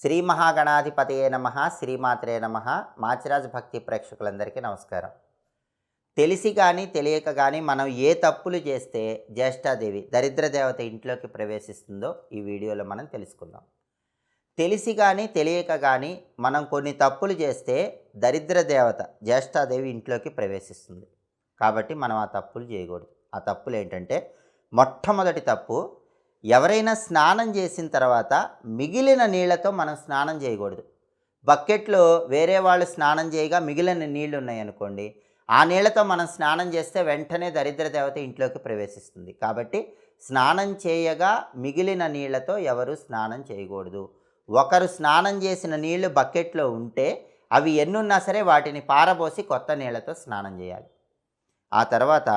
శ్రీ మహాగణాధిపతయే నమ శ్రీమాత్రే నమ. మాచిరాజ్ భక్తి ప్రేక్షకులందరికీ నమస్కారం. తెలిసి కానీ తెలియక కానీ మనం ఏ తప్పులు చేస్తే జ్యేష్ఠాదేవి దరిద్ర దేవత ఇంట్లోకి ప్రవేశిస్తుందో ఈ వీడియోలో మనం తెలుసుకుందాం. తెలిసి కానీ తెలియక కానీ మనం కొన్ని తప్పులు చేస్తే దరిద్ర దేవత జ్యేష్ఠాదేవి ఇంట్లోకి ప్రవేశిస్తుంది. కాబట్టి మనం ఆ తప్పులు చేయకూడదు. ఆ తప్పులు ఏంటంటే మొట్టమొదటి తప్పు ఎవరైనా స్నానం చేసిన తర్వాత మిగిలిన నీళ్ళతో మనం స్నానం చేయకూడదు. బకెట్లో వేరే వాళ్ళు స్నానం చేయగా మిగిలిన నీళ్ళు ఉన్నాయనుకోండి ఆ నీళ్ళతో మనం స్నానం చేస్తే వెంటనే దరిద్ర దేవత ఇంట్లోకి ప్రవేశిస్తుంది. కాబట్టి స్నానం చేయగా మిగిలిన నీళ్ళతో ఎవరు స్నానం చేయకూడదు. ఒకరు స్నానం చేసిన నీళ్ళు బకెట్లో ఉంటే అవి ఎన్నున్నా సరే వాటిని పారబోసి కొత్త నీళ్ళతో స్నానం చేయాలి. ఆ తర్వాత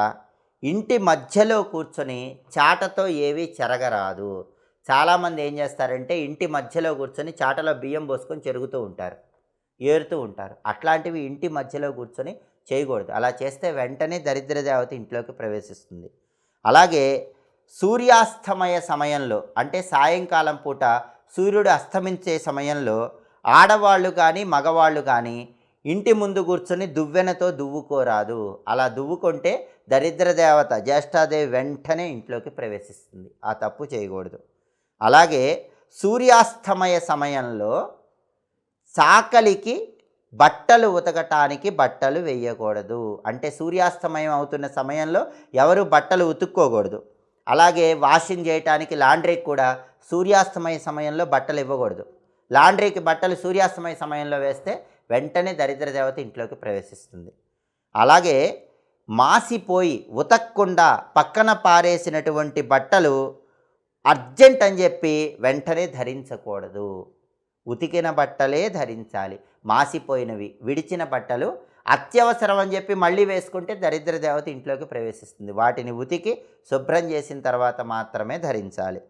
ఇంటి మధ్యలో కూర్చొని చాటతో ఏవి చెరగరాదు. చాలామంది ఏం చేస్తారంటే ఇంటి మధ్యలో కూర్చొని చాటలో బియ్యం పోసుకొని చెరుగుతూ ఉంటారు ఏరుతూ ఉంటారు. అట్లాంటివి ఇంటి మధ్యలో కూర్చొని చేయకూడదు. అలా చేస్తే వెంటనే దరిద్ర దేవత ఇంట్లోకి ప్రవేశిస్తుంది. అలాగే సూర్యాస్తమయ సమయంలో అంటే సాయంకాలం పూట సూర్యుడు అస్తమించే సమయంలో ఆడవాళ్ళు కానీ మగవాళ్ళు కానీ ఇంటి ముందు కూర్చొని దువ్వెనతో దువ్వుకోరాదు. అలా దువ్వుకుంటే దరిద్ర దేవత జ్యేష్ఠాదేవి వెంటనే ఇంట్లోకి ప్రవేశిస్తుంది. ఆ తప్పు చేయకూడదు. అలాగే సూర్యాస్తమయ సమయంలో చాకలికి బట్టలు ఉతకటానికి బట్టలు వేయకూడదు. అంటే సూర్యాస్తమయం అవుతున్న సమయంలో ఎవరు బట్టలు ఉతుక్కోకూడదు. అలాగే వాషింగ్ చేయటానికి లాండ్రీకి కూడా సూర్యాస్తమయ సమయంలో బట్టలు ఇవ్వకూడదు. లాండ్రీకి బట్టలు సూర్యాస్తమయ సమయంలో వేస్తే వెంటనే దరిద్ర దేవత ఇంట్లోకి ప్రవేశిస్తుంది. అలాగే మాసిపోయి ఉతక్కుండా పక్కన పారేసినటువంటి బట్టలు అర్జెంట్ అని చెప్పి వెంటనే ధరించకూడదు. ఉతికిన బట్టలే ధరించాలి. మాసిపోయినవి విడిచిన బట్టలు అత్యవసరం అని చెప్పి మళ్ళీ వేసుకుంటే దరిద్ర దేవత ఇంట్లోకి ప్రవేశిస్తుంది. వాటిని ఉతికి శుభ్రం చేసిన తర్వాత మాత్రమే ధరించాలి.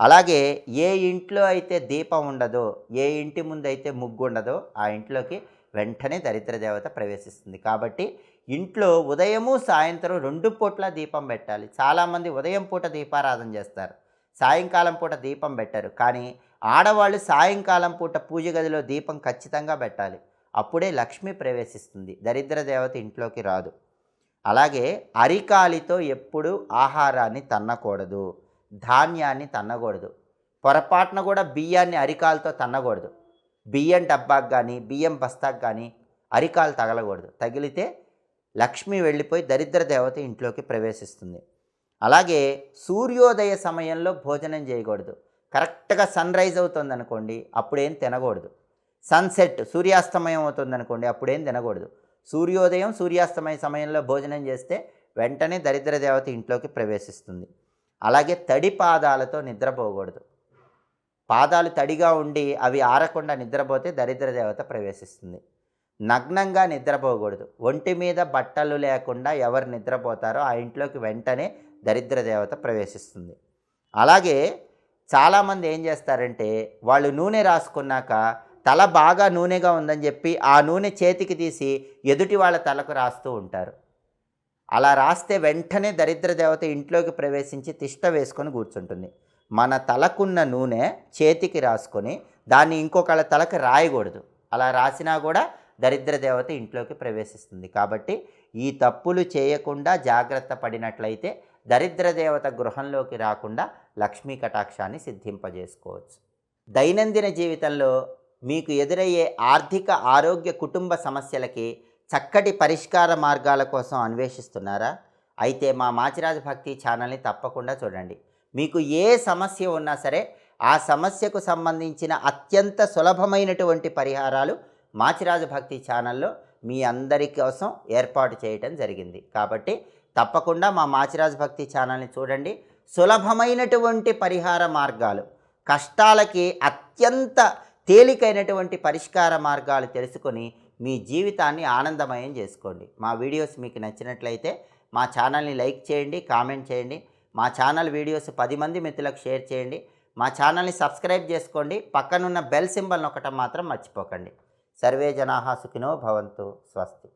అలాగే ఏ ఇంట్లో అయితే దీపం ఉండదో ఏ ఇంటి ముందు అయితే ముగ్గు ఉండదో ఆ ఇంట్లోకి వెంటనే దరిద్ర దేవత ప్రవేశిస్తుంది. కాబట్టి ఇంట్లో ఉదయము సాయంత్రం రెండు పూట్ల దీపం పెట్టాలి. చాలామంది ఉదయం పూట దీపారాధన చేస్తారు. సాయంకాలం పూట దీపం పెట్టరు. కానీ ఆడవాళ్ళు సాయంకాలం పూట పూజ గదిలో దీపం ఖచ్చితంగా పెట్టాలి. అప్పుడే లక్ష్మి ప్రవేశిస్తుంది. దరిద్ర దేవత ఇంట్లోకి రాదు. అలాగే అరికాలితో ఎప్పుడు ఆహారాన్ని తన్నకూడదు. ధాన్యాన్ని తన్నకూడదు. పొరపాటున కూడా బియ్యాన్ని అరికాలతో తన్నకూడదు. బియ్యం డబ్బాకు కానీ బియ్యం బస్తాకు కానీ అరికాలు తగలకూడదు. తగిలితే లక్ష్మి వెళ్ళిపోయి దరిద్ర దేవత ఇంట్లోకి ప్రవేశిస్తుంది. అలాగే సూర్యోదయ సమయంలో భోజనం చేయకూడదు. కరెక్ట్గా సన్ రైజ్ అవుతుంది అనుకోండి అప్పుడేం తినకూడదు. సన్సెట్ సూర్యాస్తమయం అవుతుంది అనుకోండి అప్పుడేం తినకూడదు. సూర్యోదయం సూర్యాస్తమయ సమయంలో భోజనం చేస్తే వెంటనే దరిద్ర దేవత ఇంట్లోకి ప్రవేశిస్తుంది. అలాగే తడి పాదాలతో నిద్రపోకూడదు. పాదాలు తడిగా ఉండి అవి ఆరకుండా నిద్రపోతే దరిద్ర దేవత ప్రవేశిస్తుంది. నగ్నంగా నిద్రపోకూడదు. ఒంటి మీద బట్టలు లేకుండా ఎవరు నిద్రపోతారో ఆ ఇంట్లోకి వెంటనే దరిద్ర దేవత ప్రవేశిస్తుంది. అలాగే చాలామంది ఏం చేస్తారంటే వాళ్ళు నూనె రాసుకున్నాక తల బాగా నూనెగా ఉందని చెప్పి ఆ నూనె చేతికి తీసి ఎదుటి వాళ్ళ తలకు రాస్తూ ఉంటారు. అలా రాస్తే వెంటనే దరిద్ర దేవత ఇంట్లోకి ప్రవేశించి తిష్ట వేసుకొని కూర్చుంటుంది. మన తలకున్న నూనె చేతికి రాసుకొని దాన్ని ఇంకొకళ్ళ తలకు రాయకూడదు. అలా రాసినా కూడా దరిద్ర దేవత ఇంట్లోకి ప్రవేశిస్తుంది. కాబట్టి ఈ తప్పులు చేయకుండా జాగ్రత్త పడినట్లయితే దరిద్ర దేవత గృహంలోకి రాకుండా లక్ష్మీ కటాక్షాన్ని సిద్ధింపజేసుకోవచ్చు. దైనందిన జీవితంలో మీకు ఎదురయ్యే ఆర్థిక ఆరోగ్య కుటుంబ సమస్యలకి చక్కటి పరిష్కార మార్గాల కోసం అన్వేషిస్తున్నారా? అయితే మా మాచిరాజు భక్తి ఛానల్ని తప్పకుండా చూడండి. మీకు ఏ సమస్య ఉన్నా సరే ఆ సమస్యకు సంబంధించిన అత్యంత సులభమైనటువంటి పరిహారాలు మాచిరాజు భక్తి ఛానల్లో మీ అందరి కోసం ఏర్పాటు చేయటం జరిగింది. కాబట్టి తప్పకుండా మా మాచిరాజు భక్తి ఛానల్ని చూడండి. సులభమైనటువంటి పరిహార మార్గాలు కష్టాలకి అత్యంత తేలికైనటువంటి పరిష్కార మార్గాలు తెలుసుకొని మీ జీవితాన్ని ఆనందమయం చేసుకోండి. మా వీడియోస్ మీకు నచ్చినట్లయితే మా ఛానల్ని లైక్ చేయండి కామెంట్ చేయండి. మా ఛానల్ వీడియోస్ పది మంది మిత్రులకు షేర్ చేయండి. మా ఛానల్ని సబ్స్క్రైబ్ చేసుకోండి. పక్కనున్న బెల్ సింబల్ నొక్కటం మాత్రం మర్చిపోకండి. సర్వే జనాహా సుఖినో భవంతు. స్వస్తి.